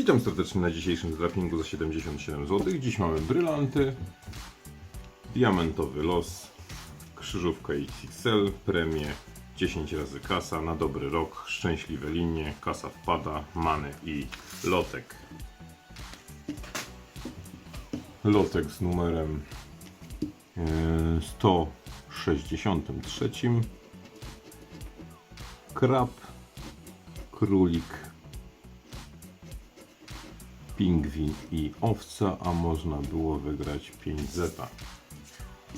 Witam serdecznie na dzisiejszym zdrapingu za 77 zł. Dziś mamy brylanty, diamentowy los, krzyżówka XXL, premię 10 razy kasa, na dobry rok, szczęśliwe linie, kasa wpada, many i lotek. Lotek z numerem e, 163. Krab, królik, pingwin i owca, a można było wygrać 5 zeta.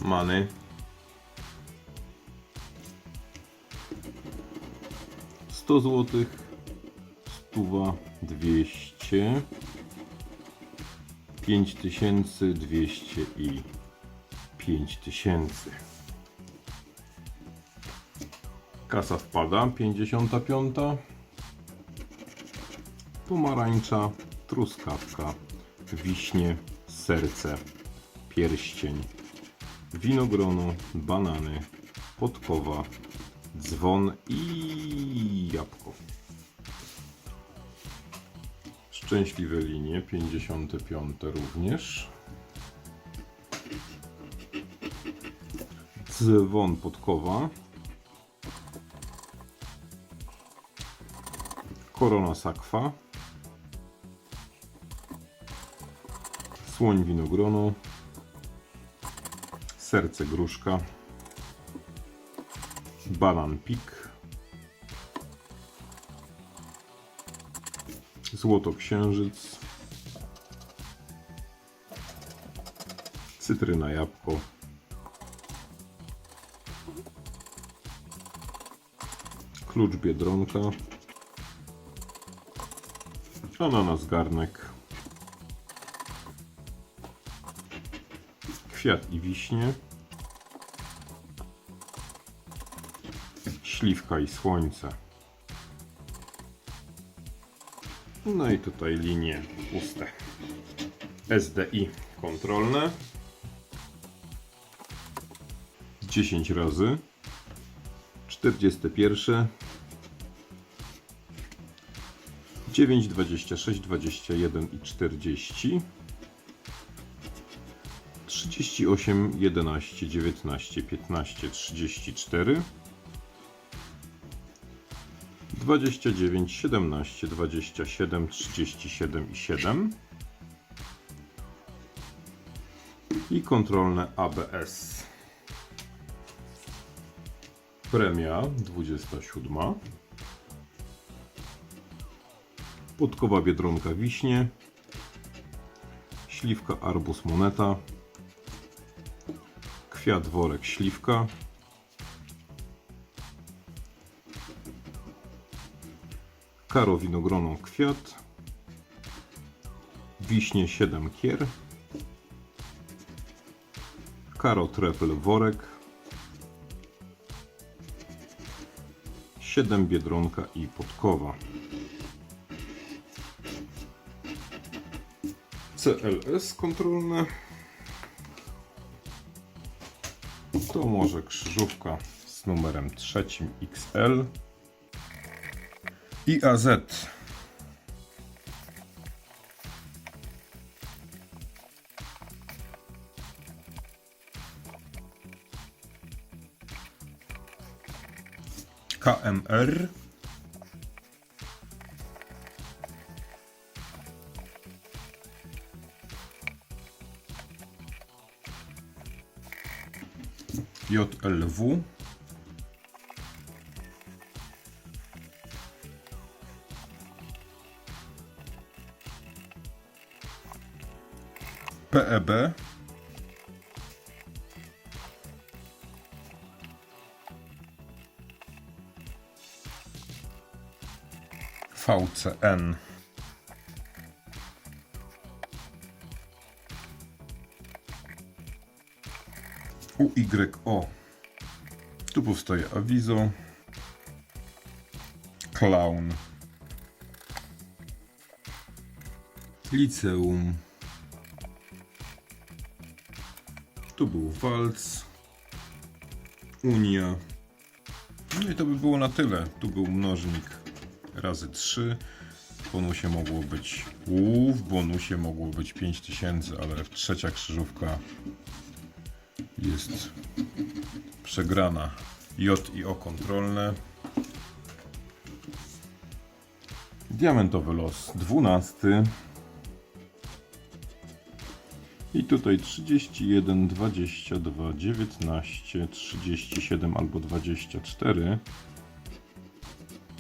Many. Sto złotych, stuwa, dwieście, pięć tysięcy, dwieście i pięć tysięcy. Kasa wpada, pięćdziesiąta piąta pomarańcza, truskawka, wiśnie, serce, pierścień, winogrono, banany, podkowa, dzwon i jabłko. Szczęśliwe linie, 55 również. Dzwon, podkowa. Korona sakwa. Słoń winogrono. Serce gruszka. Banan pik. Złoto księżyc. Cytryna jabłko. Klucz biedronka. Ananas garnek. Kwiat i wiśnie. Śliwka i słońce. No i tutaj linie puste. SDI kontrolne. 10 razy. 41. 9, 26, 21 i 40. 38, 11, 19, 15, 34. 29, 17, 27, 37 i 7. I kontrolne ABS. Premia 27. Podkowa biedronka wiśnie. Śliwka arbus moneta. Kwiat worek śliwka. Karo winogrono kwiat. Wiśnie 7 kier. Karo trefl worek. 7 biedronka i podkowa. CLS kontrolne. To może krzyżówka z numerem trzecim XL. I AZ. KMR. JLW. PEB. VCN. UYO. Tu powstaje awizo. Clown. Liceum. Tu był walc. Unia. No i to by było na tyle. Tu był mnożnik razy 3. W bonusie mogło być. Uuu, w bonusie mogło być 5000, ale trzecia krzyżówka jest przegrana. J i O kontrolne. Diamentowy los 12. I tutaj 31, 22, 19, 37 albo 24.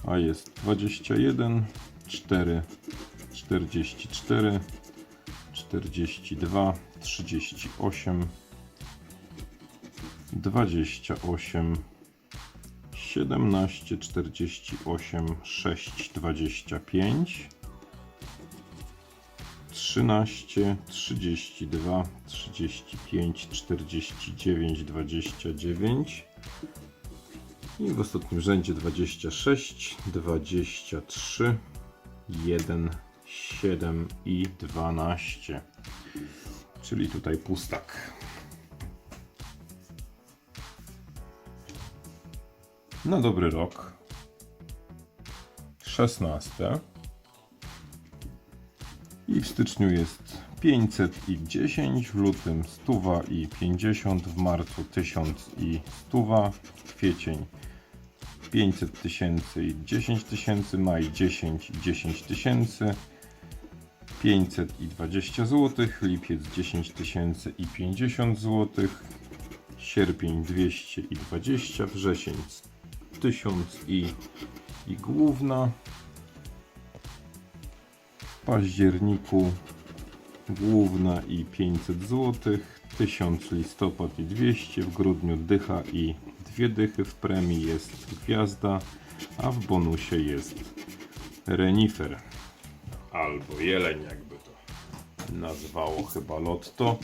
A jest 21, 4, 44, 42, 38, 28, 17, 48, 6, 25, 13, 32, 35, 49, 29 i w ostatnim rzędzie 26, 23, 1, 7 i 12. Czyli tutaj pustak. Na dobry rok. 16. I w styczniu jest 510, w lutym 100 i 50, w marcu 1000 i 100, kwiecień 500 tysięcy i 10 tysięcy, maj 10 i 10 tysięcy, 500 i 20 zł, lipiec 10 tysięcy i 50 zł, sierpień 200 i 20, wrzesień 1000 i, i główna, w październiku główna i 500 zł, 1000 listopad i 200, w grudniu dycha i dwie dychy, w premii jest gwiazda, a w bonusie jest renifer albo jeleń jakby to nazwało chyba lotto.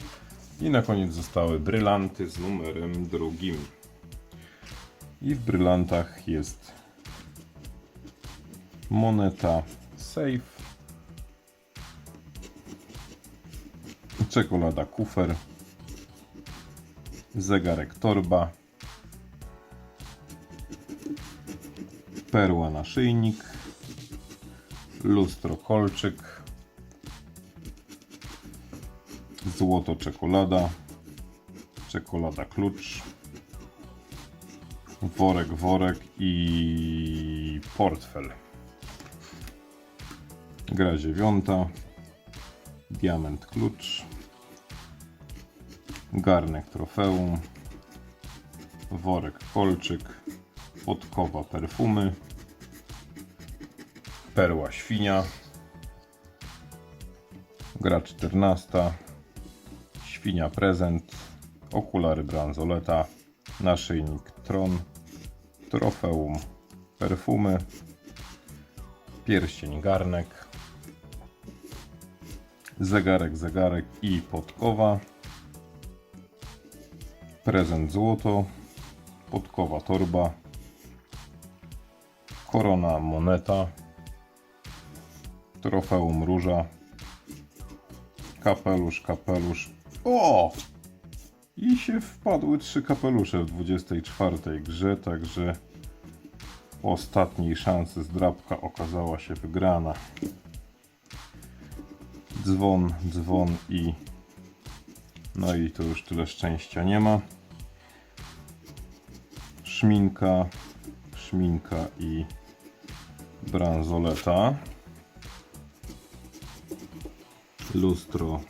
I na koniec zostały brylanty z numerem drugim i w brylantach jest moneta safe. Czekolada kufer, zegarek torba, perła naszyjnik, lustro kolczyk, złoto czekolada, czekolada klucz, worek worek i portfel. Gra dziewiąta, diament klucz, garnek trofeum, worek kolczyk, podkowa perfumy, perła świnia, gra 14, świnia prezent, okulary bransoleta, naszyjnik tron, trofeum perfumy, pierścień garnek, zegarek, zegarek i podkowa. Prezent złoto, podkowa torba, korona moneta, trofeum róża, kapelusz, kapelusz. O! I się wpadły trzy kapelusze w 24 grze, także ostatniej szansy zdrabka okazała się wygrana dzwon, dzwon i no i to już tyle szczęścia nie ma. Szminka, szminka i bransoleta. Lustro,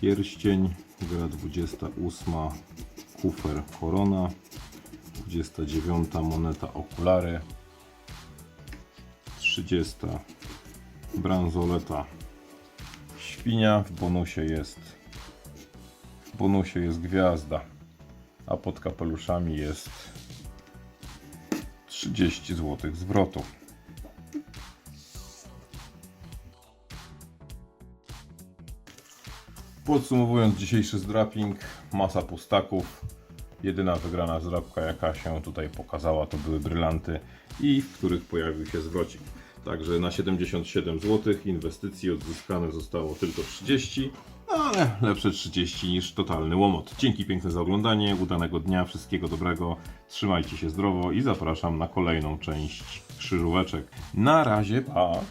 pierścień, gra 28, kufer, korona, 29 moneta, okulary, 30 bransoleta, świnia, w bonusie jest w bonusie jest gwiazda, a pod kapeluszami jest 30 zł zwrotu. Podsumowując dzisiejszy zdraping, masa pustaków. Jedyna wygrana zdrapka jaka się tutaj pokazała to były brylanty i w których pojawił się zwrocik. Także na 77 zł inwestycji odzyskane zostało tylko 30, ale lepsze 30 niż totalny łomot. Dzięki piękne za oglądanie, udanego dnia, wszystkiego dobrego, trzymajcie się zdrowo i zapraszam na kolejną część krzyżóweczek. Na razie, pa!